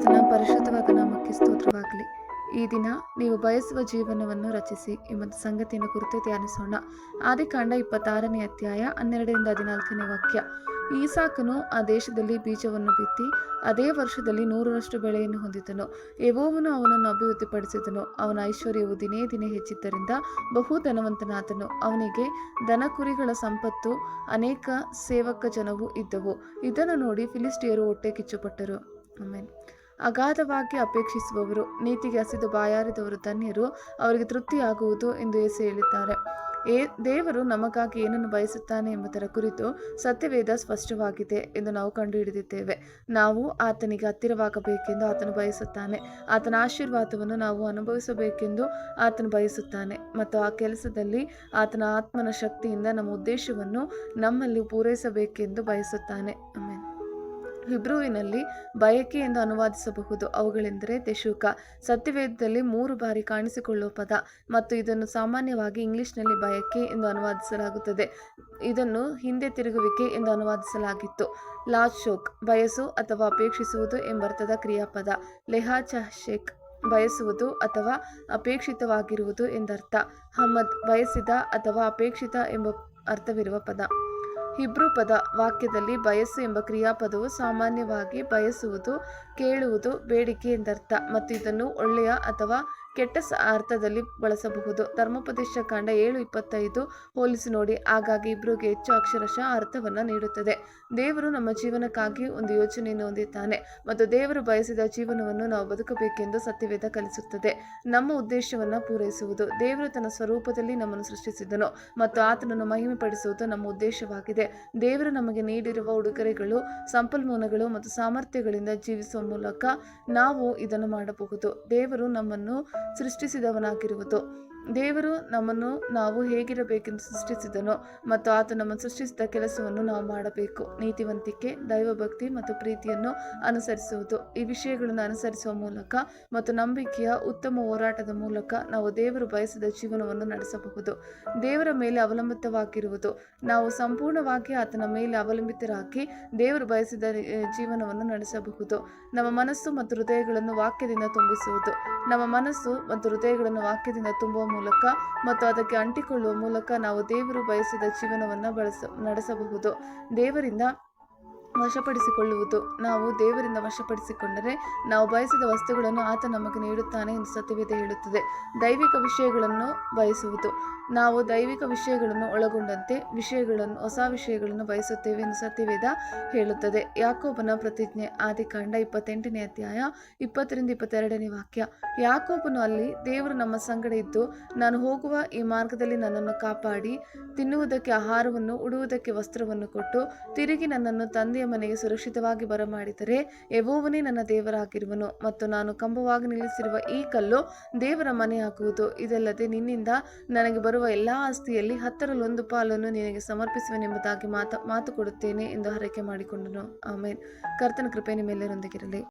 ಕ್ರಿಸ್ತನ ಪರಿಶುದ್ಧವಾದ ನಾಮಕ್ಕೆ ಸ್ತೋತ್ರವಾಗಲಿ. ಈ ದಿನ ನೀವು ಬಯಸುವ ಜೀವನವನ್ನು ರಚಿಸಿ ಎಂಬ ಸಂಗತಿಯನ್ನು ಕುರಿತು ಧ್ಯಾನಿಸೋಣ. ಆದಿಕಾಂಡ ಇಪ್ಪತ್ತಾರನೇ ಅಧ್ಯಾಯ ಹನ್ನೆರಡರಿಂದ ಹದಿನಾಲ್ಕನೇ ವಾಕ್ಯ. ಈಸಾಕನು ಆ ದೇಶದಲ್ಲಿ ಬೀಜವನ್ನು ಬಿತ್ತಿ, ಅದೇ ವರ್ಷದಲ್ಲಿ ನೂರರಷ್ಟು ಬೆಳೆಯನ್ನು ಹೊಂದಿದನು. ಯವೋವನು ಅವನನ್ನು ಅಭಿವೃದ್ಧಿಪಡಿಸಿದನು. ಅವನ ಐಶ್ವರ್ಯವು ದಿನೇ ದಿನೇ ಹೆಚ್ಚಿದ್ದರಿಂದ ಬಹು ಧನವಂತನಾದನು. ಅವನಿಗೆ ದನ ಕುರಿಗಳ ಸಂಪತ್ತು, ಅನೇಕ ಸೇವಕ ಜನವು ಇದ್ದವು. ಇದನ್ನು ನೋಡಿ ಫಿಲಿಸ್ಟಿಯರು ಹೊಟ್ಟೆ ಕಿಚ್ಚುಪಟ್ಟರು. ಆಮೇಲೆ ಅಗಾಧವಾಗಿ ಅಪೇಕ್ಷಿಸುವವರು, ನೀತಿಗೆ ಹಸಿದು ಬಾಯಾರಿದವರು ಧನ್ಯರು, ಅವರಿಗೆ ತೃಪ್ತಿಯಾಗುವುದು ಎಂದು ಯೇಸು ಹೇಳಿದ್ದಾರೆ. ಏ, ದೇವರು ನಮಗಾಗಿ ಏನನ್ನು ಬಯಸುತ್ತಾನೆ ಎಂಬುದರ ಕುರಿತು ಸತ್ಯವೇದ ಸ್ಪಷ್ಟವಾಗಿದೆ ಎಂದು ನಾವು ಕಂಡುಹಿಡಿದಿದ್ದೇವೆ. ನಾವು ಆತನಿಗೆ ಹತ್ತಿರವಾಗಬೇಕೆಂದು ಆತನು ಬಯಸುತ್ತಾನೆ. ಆತನ ಆಶೀರ್ವಾದವನ್ನು ನಾವು ಅನುಭವಿಸಬೇಕೆಂದು ಆತನು ಬಯಸುತ್ತಾನೆ. ಮತ್ತು ಆ ಕೆಲಸದಲ್ಲಿ ಆತನ ಆತ್ಮನ ಶಕ್ತಿಯಿಂದ ನಮ್ಮ ಉದ್ದೇಶವನ್ನು ನಮ್ಮಲ್ಲಿ ಪೂರೈಸಬೇಕೆಂದು ಬಯಸುತ್ತಾನೆ. ಹಿಬ್ರುವಿನಲ್ಲಿ ಬಯಕೆ ಎಂದು ಅನುವಾದಿಸಬಹುದು. ಅವುಗಳೆಂದರೆ ತೆಶುಕ. ಸತ್ಯವೇದದಲ್ಲಿ ಮೂರು ಬಾರಿ ಕಾಣಿಸಿಕೊಳ್ಳುವ ಪದ ಮತ್ತು ಇದನ್ನು ಸಾಮಾನ್ಯವಾಗಿ ಇಂಗ್ಲಿಷ್ನಲ್ಲಿ ಬಯಕೆ ಎಂದು ಅನುವಾದಿಸಲಾಗುತ್ತದೆ. ಇದನ್ನು ಹಿಂದೆ ತಿರುಗುವಿಕೆ ಎಂದು ಅನುವಾದಿಸಲಾಗಿತ್ತು. ಲಾಜ್ ಶೋಕ್ ಬಯಸು ಅಥವಾ ಅಪೇಕ್ಷಿಸುವುದು ಎಂಬರ್ಥದ ಕ್ರಿಯಾಪದ. ಲೆಹಾಚಹಶೇಕ್ ಬಯಸುವುದು ಅಥವಾ ಅಪೇಕ್ಷಿತವಾಗಿರುವುದು ಎಂದರ್ಥ. ಹಮ್ಮದ್ ಬಯಸಿದ ಅಥವಾ ಅಪೇಕ್ಷಿತ ಎಂಬ ಅರ್ಥವಿರುವ ಪದ. ಹಿಬ್ರು ಪದ ವಾಕ್ಯದಲ್ಲಿ ಬಯಸು ಎಂಬ ಕ್ರಿಯಾಪದವು ಸಾಮಾನ್ಯವಾಗಿ ಬಯಸುವುದು, ಕೇಳುವುದು, ಬೇಡಿಕೆ ಎಂದರ್ಥ. ಮತ್ತು ಇದನ್ನು ಒಳ್ಳೆಯ ಅಥವಾ ಕೆಟ್ಟ ಅರ್ಥದಲ್ಲಿ ಬಳಸಬಹುದು. ಧರ್ಮೋಪದೇಶ ಕಾಂಡ ಏಳು ಇಪ್ಪತ್ತೈದು, ಹೋಲಿಸಿ ನೋಡಿ. ಹಾಗಾಗಿ ಇಬ್ಬರಿಗೆ ಹೆಚ್ಚು ಅಕ್ಷರಶಃ ಅರ್ಥವನ್ನು ನೀಡುತ್ತದೆ. ದೇವರು ನಮ್ಮ ಜೀವನಕ್ಕಾಗಿ ಒಂದು ಯೋಚನೆಯನ್ನು ಹೊಂದಿದ್ದಾನೆ ಮತ್ತು ದೇವರು ಬಯಸಿದ ಜೀವನವನ್ನು ನಾವು ಬದುಕಬೇಕೆಂದು ಸತ್ಯವೇದ ಕಲಿಸುತ್ತದೆ. ನಮ್ಮ ಉದ್ದೇಶವನ್ನು ಪೂರೈಸುವುದು. ದೇವರು ತನ್ನ ಸ್ವರೂಪದಲ್ಲಿ ನಮ್ಮನ್ನು ಸೃಷ್ಟಿಸಿದನು ಮತ್ತು ಆತನನ್ನು ಮಹಿಮೆಪಡಿಸುವುದು ನಮ್ಮ ಉದ್ದೇಶವಾಗಿದೆ. ದೇವರು ನಮಗೆ ನೀಡಿರುವ ಉಡುಗೊರೆಗಳು, ಸಂಪನ್ಮೂಲಗಳು ಮತ್ತು ಸಾಮರ್ಥ್ಯಗಳಿಂದ ಜೀವಿಸುವ ಮೂಲಕ ನಾವು ಇದನ್ನು ಮಾಡಬಹುದು. ದೇವರು ನಮ್ಮನ್ನು ಸೃಷ್ಟಿಸಿದವನಾಗಿರುವುದು. ದೇವರು ನಮ್ಮನ್ನು ನಾವು ಹೇಗಿರಬೇಕೆಂದು ಸೃಷ್ಟಿಸಿದನು ಮತ್ತು ಆತ ನಮ್ಮನ್ನು ಸೃಷ್ಟಿಸಿದ ಕೆಲಸವನ್ನು ನಾವು ಮಾಡಬೇಕು. ನೀತಿವಂತಿಕೆ, ದೈವಭಕ್ತಿ ಮತ್ತು ಪ್ರೀತಿಯನ್ನು ಅನುಸರಿಸುವುದು. ಈ ವಿಷಯಗಳನ್ನು ಅನುಸರಿಸುವ ಮೂಲಕ ಮತ್ತು ನಂಬಿಕೆಯ ಉತ್ತಮ ಹೋರಾಟದ ಮೂಲಕ ನಾವು ದೇವರು ಬಯಸಿದ ಜೀವನವನ್ನು ನಡೆಸಬಹುದು. ದೇವರ ಮೇಲೆ ಅವಲಂಬಿತವಾಗಿರುವುದು. ನಾವು ಸಂಪೂರ್ಣವಾಗಿ ಆತನ ಮೇಲೆ ಅವಲಂಬಿತರಾಗಿ ದೇವರು ಬಯಸಿದ ಜೀವನವನ್ನು ನಡೆಸಬಹುದು. ನಮ್ಮ ಮನಸ್ಸು ಮತ್ತು ಹೃದಯಗಳನ್ನು ವಾಕ್ಯದಿಂದ ತುಂಬಿಸುವುದು. ನಮ್ಮ ಮನಸ್ಸು ಮತ್ತು ಹೃದಯಗಳನ್ನು ವಾಕ್ಯದಿಂದ ತುಂಬುವ ಮೂಲಕ ಮತ್ತು ಅದಕ್ಕೆ ಅಂಟಿಕೊಳ್ಳುವ ಮೂಲಕ ನಾವು ದೇವರು ಬಯಸಿದ ಜೀವನವನ್ನು ಬಳಸ ನಡೆಸಬಹುದು. ದೇವರಿಂದ ವಶಪಡಿಸಿಕೊಳ್ಳುವುದು. ನಾವು ದೇವರಿಂದ ವಶಪಡಿಸಿಕೊಂಡರೆ ನಾವು ಬಯಸಿದ ವಸ್ತುಗಳನ್ನು ಆತ ನಮಗೆ ನೀಡುತ್ತಾನೆ ಎಂದು ಸತ್ಯವೇದ ಹೇಳುತ್ತದೆ. ದೈವಿಕ ವಿಷಯಗಳನ್ನು ಬಯಸುವುದು. ನಾವು ದೈವಿಕ ವಿಷಯಗಳನ್ನು ಒಳಗೊಂಡಂತೆ ವಿಷಯಗಳನ್ನು, ಹೊಸ ವಿಷಯಗಳನ್ನು ಬಯಸುತ್ತೇವೆ ಎಂದು ಸತ್ಯವೇದ ಹೇಳುತ್ತದೆ. ಯಾಕೋಬನ ಪ್ರತಿಜ್ಞೆ ಆದಿಕಾಂಡ ಇಪ್ಪತ್ತೆಂಟನೇ ಅಧ್ಯಾಯ ಇಪ್ಪತ್ತರಿಂದ ಇಪ್ಪತ್ತೆರಡನೇ ವಾಕ್ಯ. ಯಾಕೋಬನು ಅಲ್ಲಿ, ದೇವರು ನಮ್ಮ ಸಂಗಡ ಇದ್ದು, ನಾನು ಹೋಗುವ ಈ ಮಾರ್ಗದಲ್ಲಿ ನನ್ನನ್ನು ಕಾಪಾಡಿ, ತಿನ್ನುವುದಕ್ಕೆ ಆಹಾರವನ್ನು, ಉಡುವುದಕ್ಕೆ ವಸ್ತ್ರವನ್ನು ಕೊಟ್ಟು, ತಿರುಗಿ ನನ್ನನ್ನು ತಂದೆಯ ಮನೆಗೆ ಸುರಕ್ಷಿತವಾಗಿ ಬರಮಾಡಿದರೆ ಯಬೋವನೇ ನನ್ನ ದೇವರಾಗಿರುವನು ಮತ್ತು ನಾನು ಕಂಬವಾಗಿ ನಿಲ್ಲಿಸಿರುವ ಈ ಕಲ್ಲು ದೇವರ ಮನೆಯಾಗುವುದು ಇದಲ್ಲದೆ ನಿನ್ನಿಂದ ನನಗೆ ಬರುವ ಎಲ್ಲ ಆಸ್ತಿಯಲ್ಲಿ ಹತ್ತರಲ್ಲಿ ಒಂದು ಪಾಲನ್ನು ನಿನಗೆ ಸಮರ್ಪಿಸುವನೆಂಬುದಾಗಿ ಮಾತು ಮಾತು ಕೊಡುತ್ತೇನೆ ಎಂದು ಹರಕೆ ಮಾಡಿಕೊಂಡನು. ಆಮೇಲೆ ಕರ್ತನ ಕೃಪೆ ನಿಮ್ಮೆಲ್ಲರೊಂದಿಗಿರಲಿ.